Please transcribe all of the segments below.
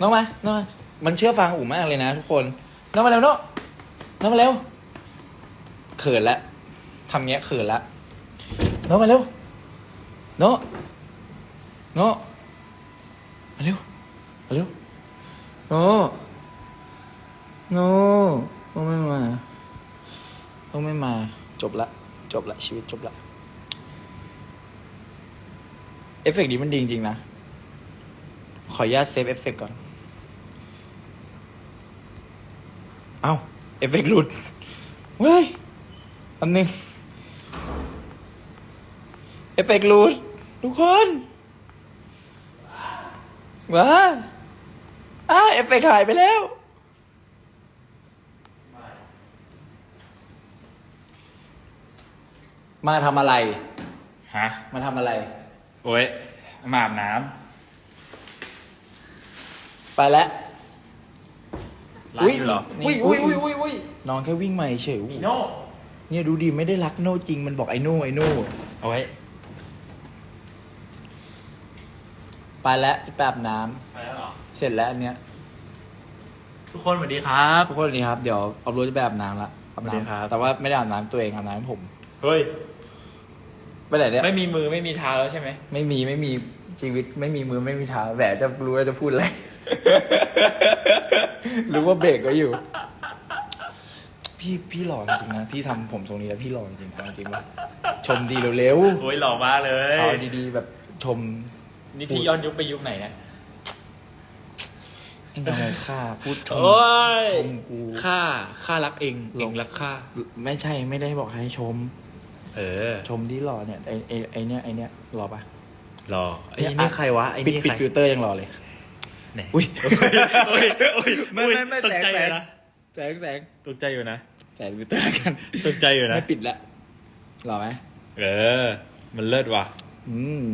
น้องมาน้องมา มันเชื่อฟังอู๋มากเลยนะทุกคน น้องมาเร็วเนาะน้องมาเร็ว เขินละทำเงี้ยเขินละ น้องมาเร็ว เนาะเนาะมาเร็ว มาเร็วโนโนโนไม่มาโนไม่มา จบละ จบละ ชีวิตจบละ เอฟเฟกต์นี้มันดีจริงๆนะ ขออนุญาตเซฟเอฟเฟกต์ก่อน เอาเอฟเฟกต์หลุดเว้ยคำนึงเอฟเฟกต์หลุด ทุกคนว้าอ้าเอฟเฟกต์หายไปแล้ว มาทำอะไร ฮะ มาทำอะไร โอ้ยมาอาบน้ ไปแล้วำร้านอยู่เหรออุ้ยอุ้ยอุ้ยอุ้ยอุ้ยน้องแค่วิ่งมาเฉยอีโน่เนี่ยดูดิไม่ได้รักโน่จริงมันบอกไอ้โน่ไอ้โน่โอ้ยไปแล้วจะไปอาบน้ำไปแล้วเหรอ เสร็จแล้วอันเนี้ยทุกคนสวัสดีครับ ทุกคนนี้ครับเดี๋ยวเอารถจะไปอาบน้ำละอาบสวัสดีครับ น้ำแต่ว่าไม่ได้อาบน้ำตัวเองอาบน้ำผม เฮ้ย ไปไหนเนี่ยไม่มีมือไม่มีเท้าแล้วใช่ไหม ไม่มีไม่มีชีวิตไม่มีมือไม่มีเท้าแหวจะรู้ว่าจะพูดอะไร รู้ว่าเบรกก็อยู่ พี่พี่หล่อจริงๆนะพี่ทำผมทรงนี้แล้วพี่หล่อจริงๆเอาจริงๆว่าชมดีเร็วโอ้ยหล่อมากเลยๆเอาดีๆแบบชมนี่พี่ย้อนยุคไปยุคไหนนะ ให้ทำไมค่าพูดชมโอ้ยชมกูข้าข้ารักเองเองรักข้า ไม่ใช่ไม่ได้บอกให้ชม เออ ชมที่หล่อเนี่ยไอไอไอเนี้ยไอเนี้ยหล่อปะหล่อไอ้นี่ใครวะ ไอ้ปิดนี่ปิดใครฟิลเตอร์ยังหล่อเลย ไหนอุ้ยโอ้ยโอ้ยไม่ไม่ไม่ตกใจแสงอยู่นะแสงแสงตกใจอยู่นะแสงฟิลเตอร์กันตกใจอยู่นะไม่ปิดละหล่อไหมเออ มันเลิศว่ะ อืม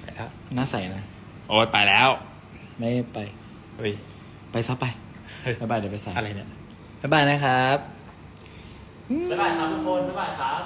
ไปครับน่าใส่นะโอ้ยไปแล้ว ไม่ไปเฮ้ยไปซะไปเฮ้ยบ๊ายบายเดี๋ยวไปใส่อะไรเนี่ยบ๊ายบายนะครับบ๊ายบายครับทุกคนบ๊ายบายครับ